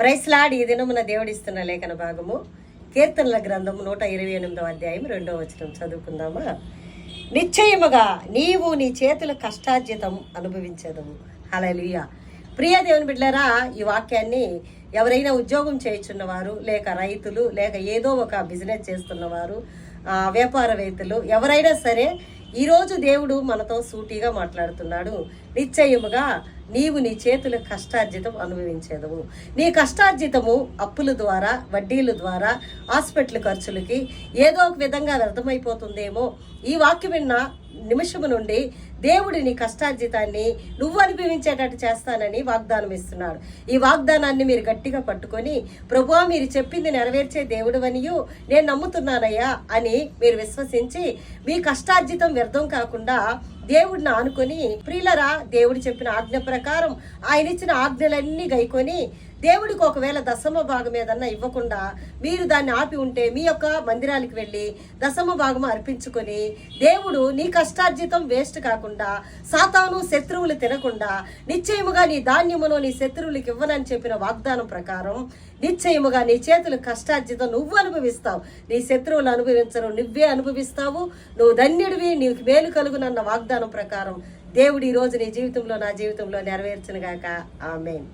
ప్రైస్లాడి ఈ దినమున దేవుడిస్తున్న లేఖన భాగము కీర్తనల గ్రంథం నూట ఇరవై ఎనిమిదవ అధ్యాయం రెండవ వచనం. చదువుకుందామా? నిశ్చయముగా నీవు నీ చేతుల కష్టార్జితం అనుభవించదము అలలియ ప్రియ దేవుని బిడ్డలారా ఈ వాక్యాన్ని ఎవరైనా ఉద్యోగం చేయుచున్నవారు లేక రైతులు లేక ఏదో ఒక బిజినెస్ చేస్తున్నవారు వ్యాపారవేత్తలు ఎవరైనా సరే ఈరోజు దేవుడు మనతో సూటిగా మాట్లాడుతున్నాడు. నిశ్చయముగా నీవు నీ చేతుల కష్టార్జితం అనుభవించేదవు నీ కష్టార్జితము అప్పుల ద్వారా వడ్డీల ద్వారా హాస్పిటల్ ఖర్చులకి ఏదో ఒక విధంగా వ్యర్థమైపోతుందేమో. ఈ వాక్యం విన్న నిమిషము నుండి దేవుడి నీ కష్టార్జితాన్ని నువ్వు అనుభవించేటట్టు చేస్తానని వాగ్దానం ఇస్తున్నాడు. ఈ వాగ్దానాన్ని మీరు గట్టిగా పట్టుకొని ప్రభువా మీరు చెప్పింది నెరవేర్చే దేవుడు అనియు నేను నమ్ముతున్నానయ్యా అని మీరు విశ్వసించి మీ కష్టార్జితం వ్యర్థం కాకుండా దేవుడిని ఆనుకొని ప్రియులరా దేవుడు చెప్పిన ఆజ్ఞ ప్రకారం ఆయన ఇచ్చిన ఆజ్ఞలన్నీ గైకొని దేవుడికి ఒకవేళ దశమ భాగం ఏదన్నా ఇవ్వకుండా మీరు దాన్ని ఆపి ఉంటే మీ యొక్క మందిరానికి వెళ్ళి దశమ భాగం అర్పించుకొని దేవుడు నీ కష్టార్జితం వేస్ట్ కాకుండా సాతాను శత్రువులు తినకుండా నిశ్చయముగా నీ ధాన్యమును నీ శత్రువులకు ఇవ్వనని చెప్పిన వాగ్దానం ప్రకారం నిశ్చయముగా నీ చేతులు కష్టార్జితం నువ్వు అనుభవిస్తావు. నీ శత్రువులు అనుభవించరు నువ్వే అనుభవిస్తావు. నువ్వు ధన్యుడివి నీకు మేలు కలుగునన్న వాగ్దానం ప్రకారం దేవుడు ఈరోజు రోజు నీ జీవితంలో నా జీవితంలో నెరవేర్చునుగాక ఆమెన్.